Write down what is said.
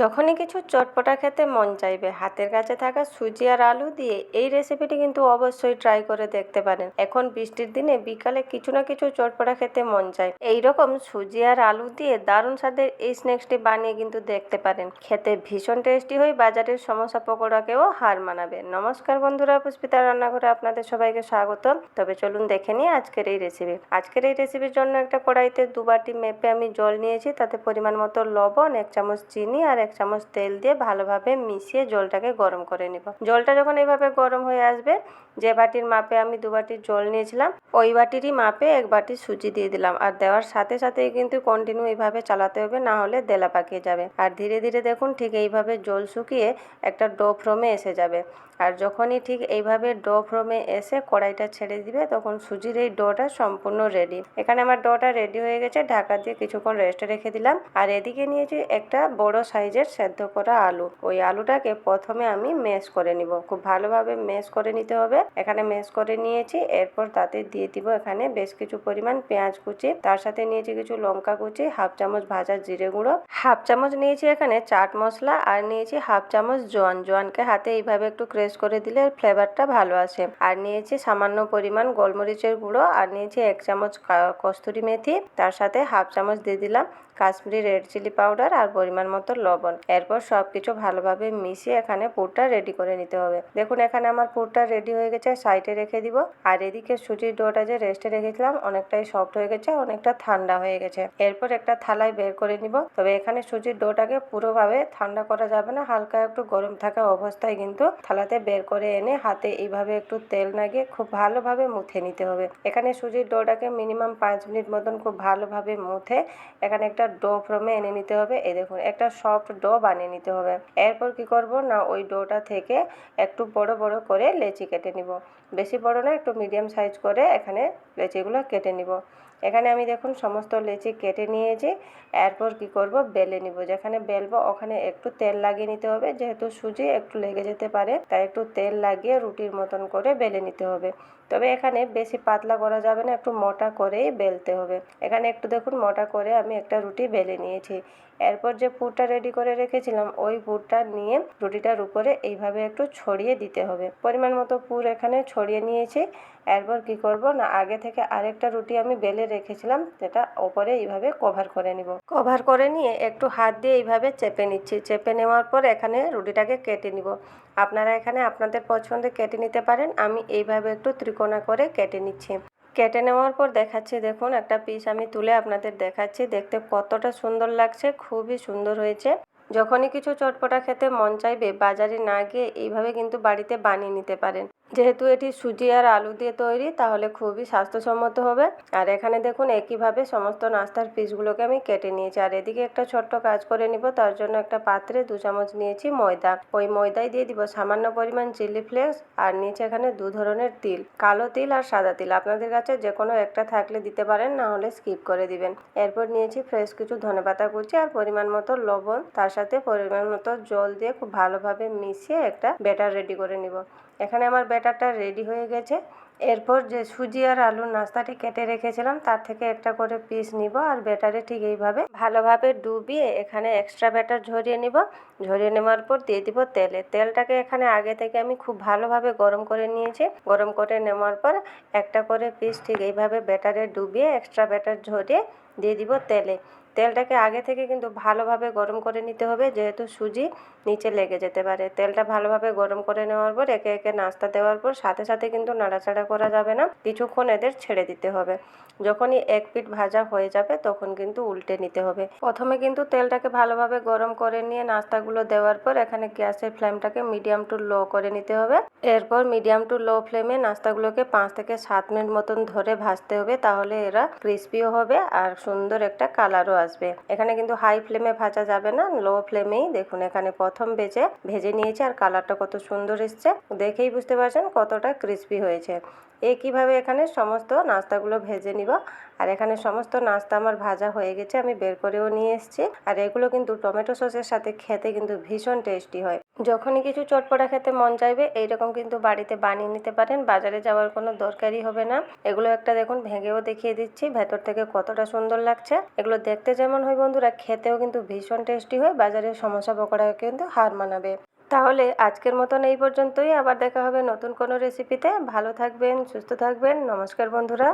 যখনই কিছু চটপটা খেতে মন চাইবে, হাতের কাছে থাকা সুজি আর আলু দিয়ে এই রেসিপিটি কিন্তু অবশ্যই ট্রাই করে দেখতে পারেন। এখন বৃষ্টির দিনে বিকালে কিছু না কিছু চটপটা খেতে মন চায়। এই রকম সুজি আর আলু দিয়ে দারুণ স্বাদের এই স্ন্যাক্সটি বানিয়ে কিন্তু দেখতে পারেন। খেতে ভীষণ টেস্টি হয়ে বাজারের সমস্যা পকোড়াকেও হার মানাবে। নমস্কার বন্ধুরা, পুষ্পিতা রান্নাঘরে আপনাদের সবাইকে স্বাগত তবে চলুন দেখে নিই আজকের এই রেসিপি আজকের এই রেসিপির জন্য একটা কড়াইতে দু বাটি মেপে আমি জল নিয়েছি, তাতে পরিমাণ মতো লবণ, এক চামচ চিনি আর এক চামচ তেল দিয়ে ভালোভাবে মিশিয়ে জলটাকে গরম করে নিব। জলটা যখন এইভাবে গরম হয়ে আসবে, যে বাটির মাপে আমি দু বাটি জল নিয়েছিলাম, ওই বাটিরই মাপে এক বাটি সুজি দিয়ে দিলাম। আর দেওয়ার সাথে সাথেই কিন্তু কন্টিনিউ এইভাবে চালাতে হবে, না হলে দেলা পাকিয়ে যাবে। আর ধীরে ধীরে দেখুন, ঠিক এইভাবে জল শুকিয়ে একটা ডো ফ্রমে এসে যাবে। আর যখনই ঠিক এইভাবে ডো ফ্রমে এসে কড়াইটা ছেড়ে দিবে, তখন সুজির এই ডোটা সম্পূর্ণ রেডি এখানে আমার ডোটা রেডি হয়ে গেছে, ঢাকা দিয়ে কিছুক্ষণ রেস্টে রেখে দিলাম। আর এদিকে নিয়েছি একটা বড় সাইজের সেদ্ধ করা আলু। ওই আলুটাকে প্রথমে আমি মেশ করে নিব। খুব ভালোভাবে মেশ করে নিতে হবে। এখানে মেশ করে নিয়েছি। এরপর তাতে দিয়ে দিব এখানে বেশ কিছু পরিমাণ পেঁয়াজ কুচি। তার সাথে নিয়েছি কিছু লঙ্কা কুচি, হাফ চামচ ভাজা জিরে গুঁড়ো। হাফ চামচ নিয়েছি এখানে চাট মশলা আর নিয়েছি হাফ চামচ জোয়ান। জোয়ানকে হাতে এইভাবে একটু ক্রেশ করে দিলে ফ্লেভারটা ভালো আসে। আর নিয়েছি সামান্য পরিমাণ গোলমরিচের গুঁড়ো আর নিয়েছি এক চামচ কস্তুরি মেথি। তার সাথে হাফ চামচ দিয়ে দিলাম কাশ্মীরি রেড চিলি পাউডার আর পরিমাণ মতো লবণ। এরপর সব কিছু ভালোভাবে মিশিয়ে এখানে পুরটা রেডি করে নিতে হবে। দেখুন, এখানে আমার পুরটা রেডি হয়ে গেছে সাইডে রেখে দিব। আর এদিকে সুজির ডোটা যে রেস্টে রেখেছিলাম, অনেকটাই সফট হয়ে গেছে, অনেকটা ঠান্ডা হয়ে গেছে। এরপর একটা থালায় বের করে নিব। তবে এখানে সুজির ডোটাকে পুরোভাবে ঠান্ডা করা যাবে না, হালকা একটু গরম থাকা অবস্থায় কিন্তু থালাতে বের করে এনে হাতে এইভাবে একটু তেল লাগিয়ে খুব ভালোভাবে মুথে নিতে হবে। এখানে সুজির ডোটাকে মিনিমাম পাঁচ মিনিট মতন খুব ভালোভাবে মুথে এখানে একটা ডো ফ্রমে এনে নিতে হবে। এই দেখুন, একটা সফট ডো বানিয়ে নিতে হবে। এরপর কি করব? না, ওই ডোটা থেকে একটু বড় বড় করে লেচি কেটে নিব। বেশি বড় না, একটু মিডিয়াম সাইজ করে এখানে লেচিগুলো কেটে নিব। এখানে আমি দেখুন সমস্ত লেচি কেটে নিয়েছি। এরপর কি করব? বেলে নিব। যেখানে বেলবো, ওখানে একটু তেল লাগিয়ে নিতে হবে। যেহেতু সুজি, একটু লেগে যেতে পারে। তাই একটু তেল লাগিয়ে রুটির মতন করে বেলে নিতে হবে। তবে এখানে বেশি পাতলা করা যাবে না। একটু মোটা করেই বেলতে হবে। এখানে একটু দেখুন মোটা করে আমি একটা রুটি বেলে নিয়েছি। এরপর যে পুরটা রেডি করে রেখেছিলাম, ওই পুরটা নিয়ে রুটিটার উপরে এইভাবে একটু ছড়িয়ে দিতে হবে। পরিমাণ মতো পুর এখানে ছড়িয়ে নিয়েছি। এরপর কি করব না, আগে থেকে আরেকটা রুটি আমি বেলে রেখেছিলাম, সেটা ওপরে এইভাবে কভার করে নিব। কভার করে নিয়ে একটু হাত দিয়ে এইভাবে চেপে নিচ্ছি। চেপে নেওয়ার পর এখানে রুটিটাকে কেটে নিব। আপনারা এখানে আপনাদের পছন্দে কেটে নিতে পারেন। আমি এইভাবে একটু ত্রিকোণা করে কেটে নিচ্ছি। কেটে নেওয়ার পর দেখাচ্ছি, দেখুন একটা পিস আমি তুলে আপনাদের দেখাচ্ছি। দেখতে কতটা সুন্দর লাগছে, খুবই সুন্দর হয়েছে। যখনই কিছু চটপটা খেতে মন চাইবে, বাজারে না গিয়ে এইভাবে কিন্তু বাড়িতে বানিয়ে নিতে পারেন। যেহেতু এটি সুজি আর আলু দিয়ে তৈরি, তাহলে খুবই স্বাস্থ্যসম্মত হবে। আর এখানে দেখুন, একইভাবে সমস্ত নাস্তার পিসগুলোকে আমি কেটে নিয়েছি। আর এদিকে একটা ছোট্ট কাজ করে নিব, তার জন্য একটা পাত্রে দু চামচ নিয়েছি ময়দা। ওই ময়দায় দিয়ে দিব সামান্য পরিমাণ চিলি ফ্লেক্স আর নিচে এখানে দু ধরনের তিল, কালো তিল আর সাদা তিল। আপনাদের কাছে যে কোনো একটা থাকলে দিতে পারেন, না হলে স্কিপ করে দিবেন। এরপর নিয়েছি ফ্রেশ কিছু ধনেপাতা কুচি আর পরিমাণ মতো লবণ। তার সাথে পরিমাণ মতো জল দিয়ে খুব ভালোভাবে মিশিয়ে একটা ব্যাটার রেডি করে নিব। এখানে আমার ব্যাটারটা রেডি হয়ে গেছে। এরপর যে সুজি আর আলুর নাস্তাটি কেটে রেখেছিলাম, তার থেকে একটা করে পিস নিব আর ব্যাটারে ঠিক এইভাবে ভালোভাবে ডুবিয়ে এখানে এক্সট্রা ব্যাটার ঝরিয়ে নিব। ঝরিয়ে নেওয়ার পর দিয়ে দিব তেলে। তেলটাকে এখানে আগে থেকে আমি খুব ভালোভাবে গরম করে নিয়েছি। গরম করে নেওয়ার পর একটা করে পিস ঠিক এইভাবে ব্যাটারে ডুবিয়ে এক্সট্রা ব্যাটার ঝরিয়ে দিয়ে দিব তেলে। তেলটাকে আগে থেকে কিন্তু ভালোভাবে গরম করে নিতে হবে, যেহেতু সুজি নিচে লেগে যেতে পারে। তেলটা ভালোভাবে গরম করে নেওয়ার পর একে একে নাস্তা দেওয়ার পর সাথে সাথে কিন্তু নাড়াচাড়া করা যাবে না, কিছুক্ষণ এদের ছেড়ে দিতে হবে। যখনই এক পিঠ ভাজা হয়ে যাবে, তখন কিন্তু উল্টে নিতে হবে। প্রথমে কিন্তু তেলটাকে ভালোভাবে গরম করে নিয়ে নাস্তাগুলো দেওয়ার পর এখানে গ্যাসের ফ্লেমটাকে মিডিয়াম টু লো করে নিতে হবে। এরপর মিডিয়াম টু লো ফ্লেমে নাস্তাগুলোকে পাঁচ থেকে সাত মিনিট মতন ধরে ভাজতে হবে, তাহলে এরা ক্রিস্পিও হবে আর সুন্দর একটা কালারও আসবে। এখানে কিন্তু হাই ফ্লেমে ভাজা যাবে না, লো ফ্লেমেই দেখুন এখানে প্রথম বেজে ভেজে নিয়েছে আর কালারটা কত সুন্দর এসছে। দেখেই বুঝতে পারছেন কতটা ক্রিস্পি হয়েছে। একইভাবে এখানে সমস্ত নাস্তাগুলো ভেজে নিব? আর এখানে সমস্ত নাস্তা আমার ভাজা হয়ে গেছে, আমি বের করেও নিয়ে এসেছি। আর এগুলো কিন্তু টমেটো সসের সাথে খেতে কিন্তু ভীষণ টেস্টি হয়। যখনই কিছু চটপটা খেতে মন চাইবে, এইরকম কিন্তু বাড়িতে বানিয়ে নিতে পারেন, বাজারে যাওয়ার কোনো দরকারই হবে না। এগুলো একটা দেখুন, ভেঙেও দেখিয়ে দিচ্ছি, ভেতর থেকে কতটা সুন্দর লাগছে। এগুলো দেখতে যেমন হয় বন্ধুরা, খেতেও কিন্তু ভীষণ টেস্টি হয় বাজারের সমোসা পকোড়া কিন্তু হার মানাবে। তাহলে আজকের মতন এই পর্যন্তই। আবার দেখা হবে নতুন কোনো রেসিপিতে ভালো থাকবেন, সুস্থ থাকবেন। নমস্কার বন্ধুরা।